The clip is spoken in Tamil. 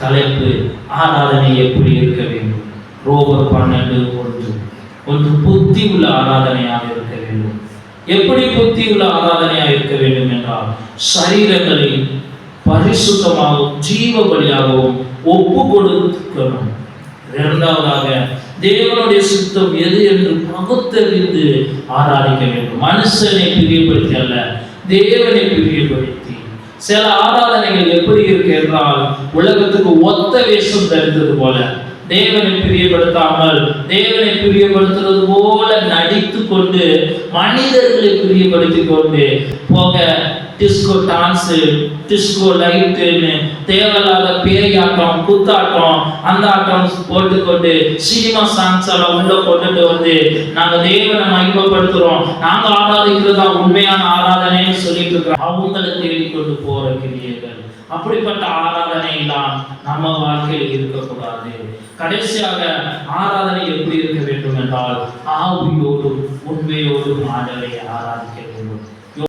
தலைப்பு ஆராதனை எப்படி இருக்க வேண்டும்? ரோபர் பன்னெண்டு ஒன்று. ஒன்று புத்தி உள்ள ஆராதனையாக இருக்க வேண்டும். எப்படி புத்தி உள்ள ஆராதனையாக இருக்க வேண்டும் என்றால் சரீரங்களை பரிசுத்தமாகவும் ஜீவ பலியாகவும் ஒப்பு கொடுக்கணும். இரண்டாவதாக தேவனுடைய சுத்தம் எது என்று பகுத்தறிந்து ஆராதிக்க வேண்டும். மனுஷனை பிரியப்படுத்தி அல்ல தேவனை பிரியப்படுத்தி சில ஆராதனைகள் எப்படி இருக்கு என்றால் உலகத்துக்கு ஒத்த வேஷம் தருந்தது போல. தேவனை பிரியப்படுத்தாமல் தேவனை பிரியப்படுத்துறது போல நடித்து கொண்டு மனிதர்களை பிரியப்படுத்தி கொண்டு போக டிஸ்கோ டான்ஸு டிஸ்கோ லைட்டுன்னு தேவையில்லாத பேயாட்டம் குத்தாட்டம் அந்த ஆட்டம் போட்டுக்கொண்டு சினிமா சாங்ஸ் எல்லாம் உள்ள கொண்டுட்டு வந்து நாங்க தேவனை மகிமைப்படுத்துறோம். நாங்க ஆராதிக்கிறது தான் உண்மையான ஆராதனைன்னு சொல்லிட்டு இருக்கிறோம் அவங்களை தேடிக்கொண்டு போற கிரியர்கள் அப்படிப்பட்ட ஆராதனை எல்லாம் நம்ம வாழ்க்கையில் இருக்கக்கூடாது. கடைசியாக ஆராதனை எப்படி இருக்க வேண்டும் என்றால் ஆவியோடும் உண்மையோடும் ஆடலை ஆராதிக்க வேண்டும்.